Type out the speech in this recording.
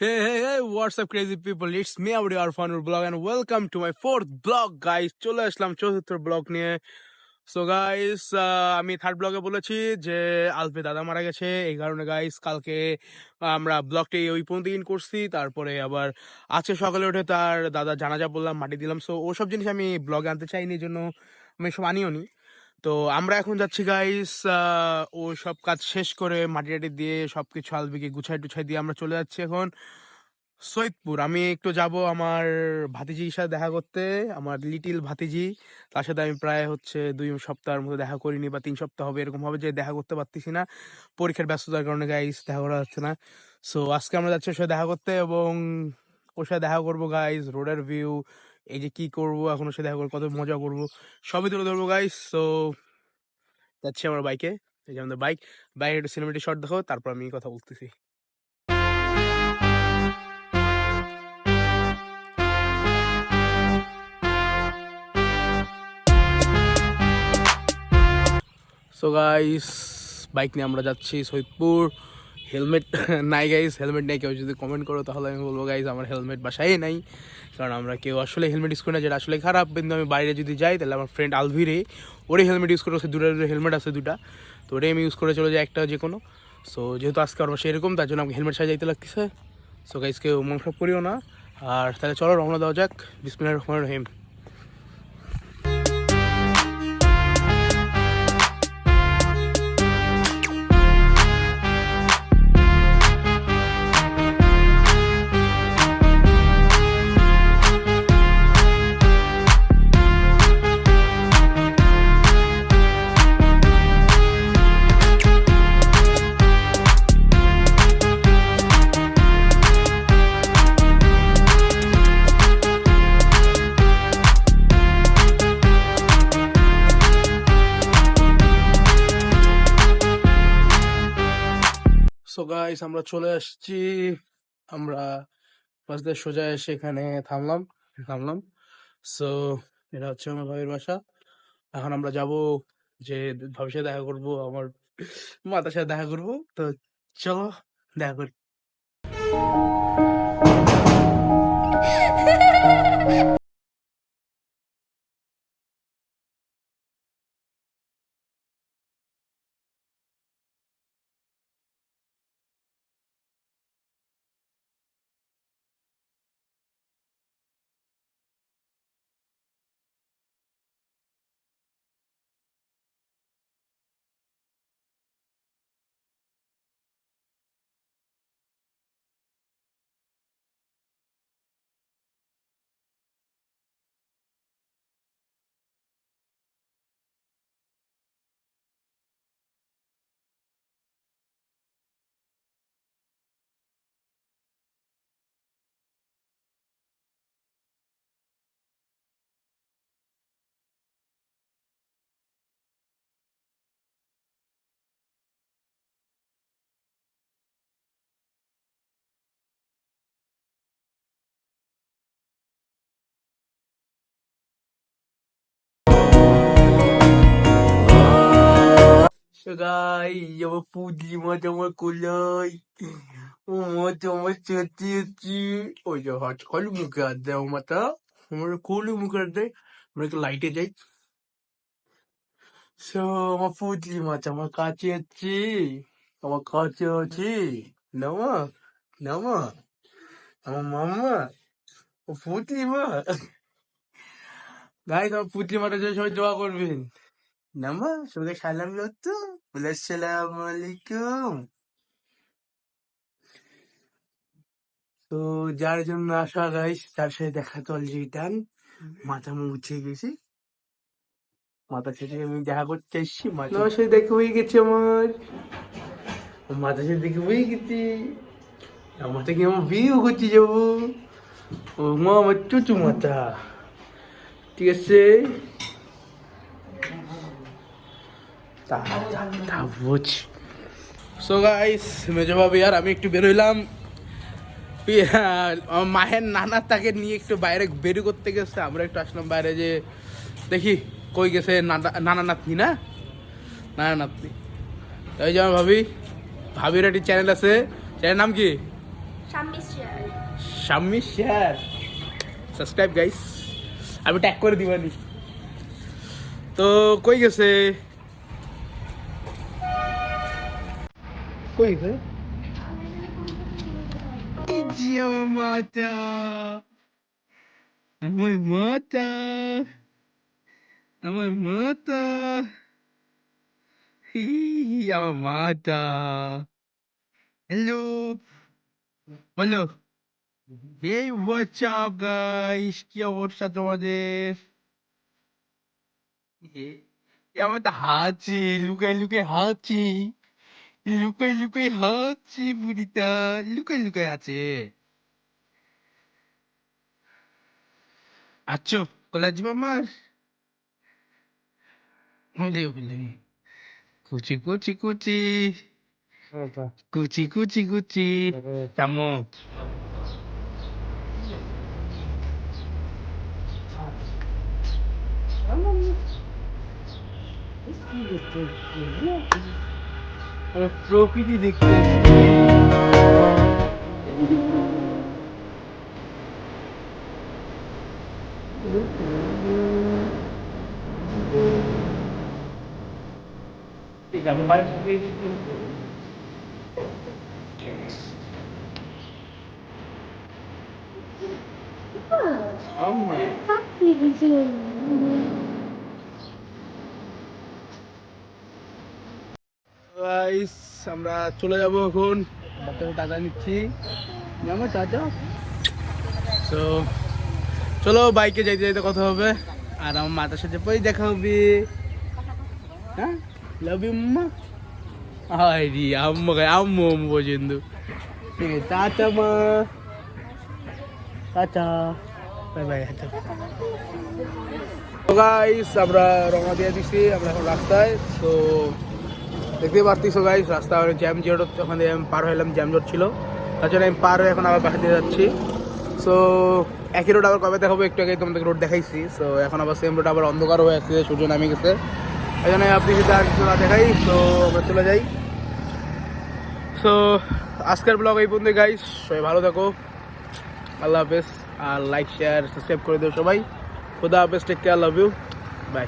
Hey, hey, hey, what's up, crazy people? It's me, Abdi Arfanur blog, and welcome to my fourth blog, guys. চলে আসলাম চতুর্থ blog নিয়ে। So guys আমি third ব্লগে বলেছি যে আলফে দাদা মারা গেছে। এই কারণে গাইস কালকে আমরা ব্লগটি ওই পর্যন্ত ইন করছি। তারপরে আবার আজকে সকালে উঠে তার দাদা জানাজা বললাম মাটি দিলাম। সো ওসব জিনিস আমি ব্লগে আনতে চাইনি এই জন্য আমি সব আনিও নি। তো আমরা এখন যাচ্ছি গাইস ও সব কাজ শেষ করে মাটি টাটি দিয়ে সবকিছু আলবিকে গুছাই টুছাই দিয়ে আমরা চলে যাচ্ছি এখন সৈয়দপুর। আমি একটু যাব আমার ভাতিজির সাথে দেখা করতে, আমার লিটিল ভাতিজি। তার সাথে আমি প্রায় হচ্ছে দুই সপ্তাহের মতো দেখা করিনি বা তিন সপ্তাহ হবে, এরকম হবে যে দেখা করতে পারতেছি না। পরীক্ষার ব্যস্ততার কারণে গাইস দেখা করা যাচ্ছে না। সো আজকে আমরা যাচ্ছি ওর সাথে দেখা করতে এবং ওর সাথে দেখা করব গাইস রোডের ভিউ এই যে কি করব এখন সে দেখা করব কত মজা করব, সবই তুলে ধরবো গাইস সো যাচ্ছি আমার বাইকে এই যে আমাদের বাইক বাইক একটু সিনেমেটিক শট দেখো তারপর আমি কথা বলতেছি। সো গাইস বাইক নিয়ে আমরা যাচ্ছি সৈয়দপুর। হেলমেট নাই গাইস হেলমেট নেই, কেউ যদি কমেন্ট করো তাহলে আমি বলব গাইজ আমার হেলমেট বাসায় নাই। কারণ আমরা কেউ আসলে হেলমেট ইউজ করি না, যেটা আসলে খারাপ। কিন্তু আমি বাইরে যদি যাই, তাহলে আমার ফ্রেন্ড আলভিরে, ওরই হেলমেট ইউজ করে, সে দুটো হেলমেট আছে দুটা। তো ওটাই আমি ইউজ করে চলে যাই, একটা যে কোনো। সো যেহেতু আজকে আমার বাসায় এরকম, তার জন্য আমাকে হেলমেট সাজাইতে লাগতেছে। সো গাইস কেউ মন খারাপ করিও না। আর তাহলে চলো রওনা দেওয়া যাক। বিসমিল্লাহির রহমানির রহিম। সো গাইস আমরা চলে আসছি। আমরা বাস দিয়ে সোজা এসে এখানে থামলাম থামলাম। সো এটা হচ্ছে আমার ভাইয়ের বাসা। এখন আমরা যাব যে ভাবির সাথে দেখা করব, আমার মাতার সাথে দেখা করব। তো চলো, দেখা করি। Guys, আমার পুডলি মাছ আমার কোলাই ও মাছ আমার চেঁচিয়েছি ওই যে হাত খালি মুখে হাত দেয় মাথা আমার খুলি মুখে হাত দেয় আমরা একটু লাইটে যাই সো আমার পুডলি মাছ আমার কাছে আছে আমার কাছে আছে নামা নামা আমার মামা ও পুটলি মা গাইস আমার মাটার জন্য সবাই দোয়া করবেন সবাইকে সালাম করতো বলে আসসালামু আলাইকুম তো যার জন্য আসা গাইস তার সাথে দেখা তো অলরেডি ডান মাথা মুছে গেছি। মাথা শেষে আমি দেখা করতে এসছি মাথা সাথে দেখা হয়ে গেছে আমার। মাথা সাথে দেখে হয়ে গেছি। আমার থেকে আমার বিয়ে করতে যাব। ও মা আমার চুচু মাথা। ঠিক আছে তা তা- তা বুঝ সো গাইস মেজো ভাবি আর আমি একটু বেরোইলাম। মায়ের নানা তাকে নিয়ে একটু বাইরে বেরু করতে গেছে। আমরা একটু আসলাম বাইরে যে দেখি কই গেছে নানা নানা নাতনি না? নানা নাতনি। এই যে আমার ভাবি ভাবির একটি চ্যানেল আছে। চ্যানেল নাম কি? শাম্মি শেয়ার। সাবস্ক্রাইব গাইস আমি ট্যাগ করে দিবানি। তো কই গেছে? কই. Amor, mata. Amor, mata. Hi, amor, mata. Hello. Hello. Hey, what's up, guys? কি অবস্থা তোমাদের আমার তো হাঁচি লুকাই লুকাই হাঁচি লুকাই লুকাই হাঁচি বুড়িটা লুকাই লুকাই আছে আচ্ছো কলা যাব আমার হলে হলে a truque de Pegava várias vezes. Oh, my. Happy, guys আমরা চলে যাব এখন। বাচ্চাকে টাকা নিচ্ছি। আমার চাচা তো চলো বাইকে যাইতে যাইতে কথা হবে। আর আমার মাতার সাথে পরে দেখা হবে। হ্যাঁ? লাভ ইউ মা হাই রি, আম্মু গাই আম্মু আম্মু পর্যন্ত। ঠিক আছে, টাটা, মা। টাটা। বাই বাই গাইস আমরা রওনা দিয়ে দিছি, আমরা এখন রাস্তায়। তো দেখতে পারতিস গাইস রাস্তা জ্যাম জট ওখানে আমি পার হলাম জ্যাম জট ছিল। তার জন্য আমি পার হয়ে এখন আবার বাসা দিয়ে যাচ্ছি। সো একই রোড আবার কবে দেখাবো, একটু আগে তোমাদের রোড দেখাইছি। সো এখন আবার সেম রোড আবার অন্ধকার হয়ে আসছে সূর্য নামে গেছে। এই জন্য আপনি যদি আর কিছু না দেখাই সো আমরা চলে যাই। সো আজকের ব্লগ এই পর্যন্ত গাইস সবাই ভালো থাকো। আল্লাহ হাফেজ, আর লাইক শেয়ার সাবস্ক্রাইব করে দিও সবাই। খুদা হাফেজ take care love you bye